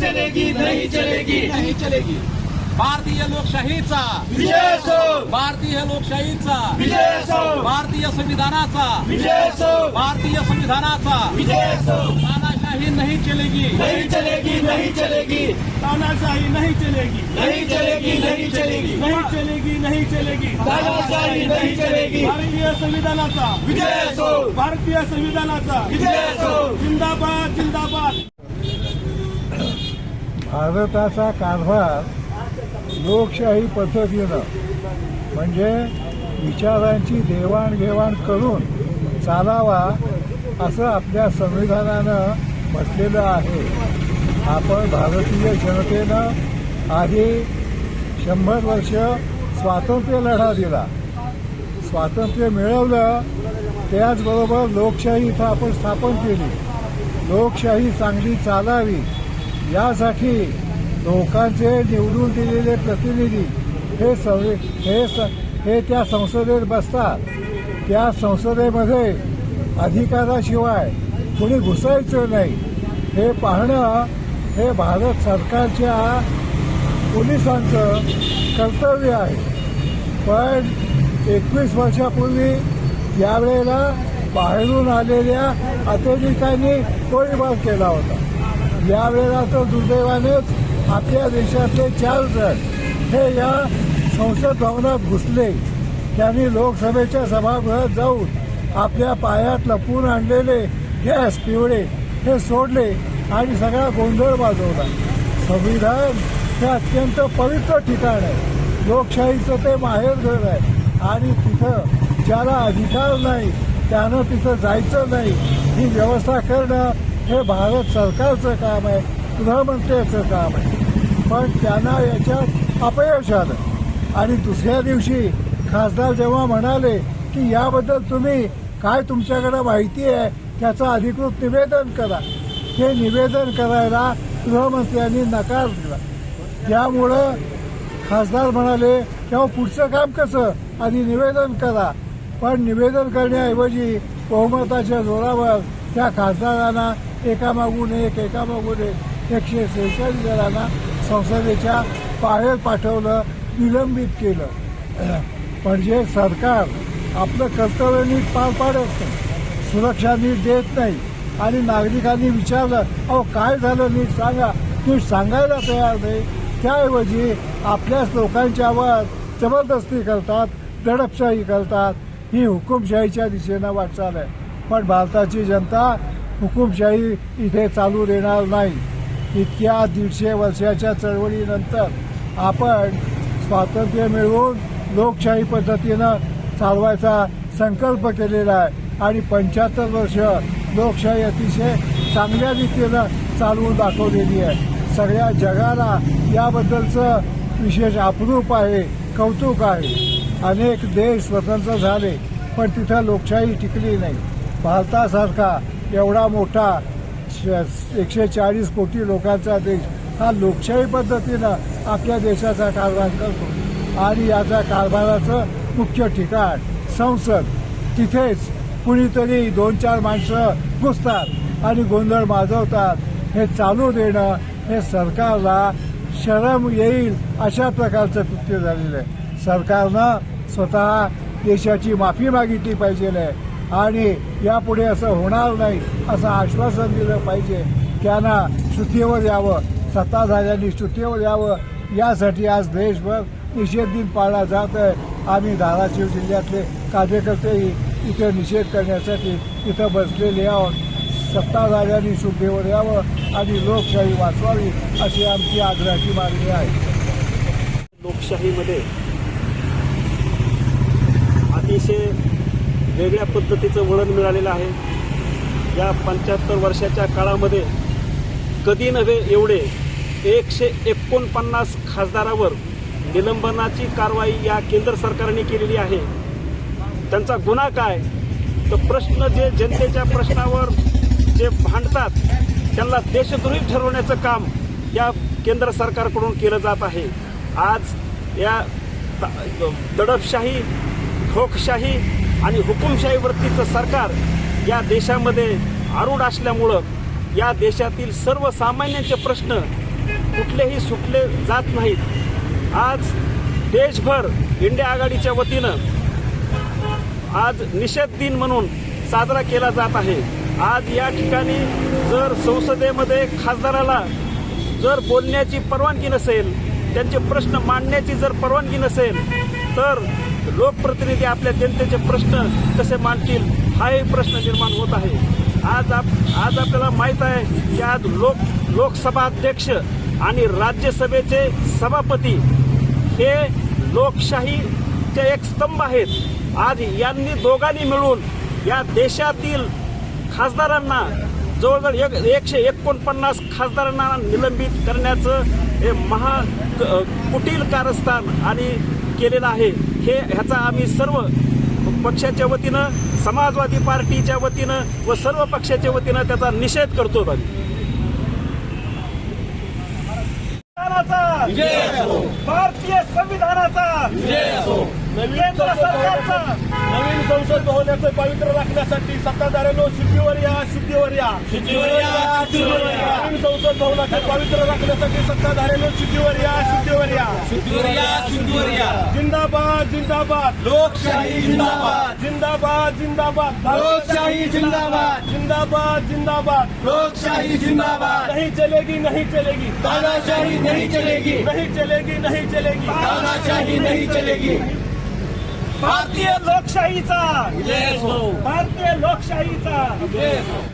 चलेगी नहीं चलेगी। नहीं चलेगी। भारतीय लोकशाहीचा। विजय भारतीय लोकशाहीचा। विजय भारतीय संविधानाचा। विजय सो भारतीय संविधानाचा। विजय तानाशाही नहीं चलेगी। नहीं चलेगी नहीं चलेगी। तानाशाही नहीं चलेगी। नहीं चलेगी नहीं चलेगी। नहीं चलेगी नहीं चलेगी। तानाशाही नहीं चलेगी। भारतीय संविधानाचा। विजय भारतीय संविधानाचा। विजय जिंदाबाद जिंदाबाद। भारताचा कारभार लोकशाही पद्धतीनं म्हणजे विचारांची देवाणघेवाण करून चालावा असं आपल्या संविधानानं म्हटलेलं आहे. आपण भारतीय जनतेनं आधी शंभर वर्ष स्वातंत्र्य लढा दिला. स्वातंत्र्य मिळवलं त्याचबरोबर लोकशाही इथं आपण स्थापन केली. लोकशाही चांगली चालावी. यासाठी लोकांचे निवडून दिलेले प्रतिनिधी हे संवि हे स हे त्या संसदेत बसतात. त्या संसदेमध्ये अधिकाराशिवाय कुणी घुसायचं नाही. हे पाहणं हे भारत सरकारच्या पोलिसांचं कर्तव्य आहे. पण एकवीस वर्षापूर्वी यावेळेला बाहेरून आलेल्या अतिरेकांनी गोळीबार केला होता. यावेळेला तर दुर्दैवानेच आपल्या देशातले चार जण हे या संसद भवनात घुसले. त्यांनी लोकसभेच्या सभागृहात जाऊन आपल्या पायात लपवून आणलेले गॅस पिवळे हे सोडले आणि सगळा गोंधळ वाजवला संविधान हे अत्यंत पवित्र ठिकाण आहे. लोकशाहीचं ते माहेरघर आहे. आणि तिथं ज्याला अधिकार नाही त्यानं तिथं जायचं नाही ही व्यवस्था करणं हे भारत सरकारचं काम आहे गृहमंत्र्याचं काम आहे. पण त्यांना याच्यात अपयश आलं. आणि दुसऱ्या दिवशी खासदार जेव्हा म्हणाले की याबद्दल तुम्ही काय तुमच्याकडे माहिती आहे त्याचं अधिकृत निवेदन करा. हे निवेदन करायला गृहमंत्र्यांनी नकार दिला. त्यामुळं खासदार म्हणाले तेव्हा पुढचं काम कसं? आधी निवेदन करा. पण निवेदन करण्याऐवजी बहुमताच्या जोरावर त्या खासदारांना एकामागून एक एकामागून एक. एकशे सेहेचाळीस जणांना संसदेच्या बाहेर पाठवलं निलंबित केलं. म्हणजे सरकार आपलं कर्तव्य नीट पार पाडत नाही सुरक्षा नीट देत नाही आणि नागरिकांनी विचारलं अहो काय झालं नीट सांगा. नीट सांगायला तयार नाही. त्याऐवजी आपल्याच लोकांच्यावर जबरदस्ती करतात दडपशाही करतात. ही हुकुमशाहीच्या दिशेनं वाटचाल आहे. पण भारताची जनता हुकुमशाही इथे चालू देणार नाही. इतक्या दीडशे वर्षाच्या चळवळीनंतर आपण स्वातंत्र्य मिळवून लोकशाही पद्धतीनं चालवायचा संकल्प केलेला आहे. आणि पंच्याहत्तर वर्ष लोकशाही अतिशय चांगल्या रीतीनं चालवून दाखवलेली आहे. सगळ्या जगाला याबद्दलचं विशेष अप्रूप आहे कौतुक आहे. अनेक देश स्वतंत्र झाले पण तिथं लोकशाही टिकली नाही. भारतासारखा एवढा मोठा श- एकशे चाळीस कोटी लोकांचा देश हा लोकशाही पद्धतीनं आपल्या देशाचा कारभार करतो. आणि याचा कारभाराचं मुख्य ठिकाण संसद तिथेच कुणीतरी दोन चार माणसं घुसतात आणि गोंधळ माजवतात. हे चालू देणं हे सरकारला शरम येईल अशा प्रकारचं कृत्य झालेलं आहे. सरकारनं स्वतः देशाची माफी मागितली पाहिजे आहे. आणि यापुढे असं होणार नाही असं आश्वासन दिलं पाहिजे. त्यांना शुद्धीवर यावं सत्ताधाऱ्यांनी शुद्धीवर यावं. यासाठी आज देशभर निषेध दिन पाळला जात आहे. आम्ही धाराशिव जिल्ह्यातले कार्यकर्तेही इथे निषेध करण्यासाठी इथं बसलेले आहोत. सत्ताधाऱ्यांनी शुद्धीवर यावं आणि लोकशाही वाचवावी अशी आमची आग्रहाची मागणी आहे. लोकशाहीमध्ये अतिशय वेगळ्या पद्धतीचं वळण मिळालेलं आहे. या पंच्याहत्तर वर्षाच्या काळामध्ये कधी नव्हे एवढे एकशे एकोणपन्नास खासदारावर निलंबनाची कारवाई या केंद्र सरकारने केलेली आहे. त्यांचा गुन्हा काय? तर प्रश्न जे जनतेच्या प्रश्नावर जे भांडतात त्यांना देशद्रोही ठरवण्याचं काम या केंद्र सरकारकडून केलं जात आहे. आज या दडपशाही ठोकशाही आणि हुकुमशाही वृत्तीचं सरकार या देशामध्ये आरूढ असल्यामुळं या देशातील सर्वसामान्यांचे प्रश्न कुठलेही सुटले जात नाहीत. आज देशभर इंडिया आघाडीच्या वतीनं आज निषेध दिन म्हणून साजरा केला जात आहे. आज या ठिकाणी जर संसदेमध्ये खासदाराला जर बोलण्याची परवानगी नसेल त्यांचे प्रश्न मांडण्याची जर परवानगी नसेल तर लोकप्रतिनिधी आपल्या जनतेचे प्रश्न कसे मांडतील हाही प्रश्न निर्माण होत आहे. आज आप आज आपल्याला माहीत आहे की आज लोक लोकसभा अध्यक्ष आणि राज्यसभेचे सभापती हे लोकशाहीचे एक स्तंभ आहेत. आज यांनी दोघांनी मिळून या देशातील खासदारांना जवळजवळ एक एकशे एकोणपन्नास खासदारांना निलंबित करण्याचं हे महा कुटील कारस्थान आणि केलेलं आहे. हे ह्याचा आम्ही सर्व पक्षाच्या वतीनं समाजवादी पार्टीच्या वतीनं व सर्व पक्षाच्या वतीनं त्याचा निषेध करतो आम्ही. संविधानाचा विजय असो. भारतीय संविधानाचा. सरकारचा नवीन संसद भवनाचं पवित्र राखण्यासाठी सत्ताधाऱ्यांनो शुद्धीवर या. नवीन संसद भवनाचं पवित्र राखण्यासाठी सत्ताधाऱ्यांनो या या. या शुद्धीवर या. जिंदाबाद जिंदाबाद. लोकशाही जिंदाबाद. जिंदाबाद जिंदाबाद. लोकशाही जिंदाबाद. जिंदाबाद जिंदाबाद. लोकशाही जिंदाबाद. नहीं चलेगी नहीं चलेगी. तानाशाही नहीं चलेगी. नहीं चलेगी नहीं चलेगी. तानाशाही नहीं चलेगी. भारतीय लोकशाहीचा. असो भारतीय लोकशाहीचा.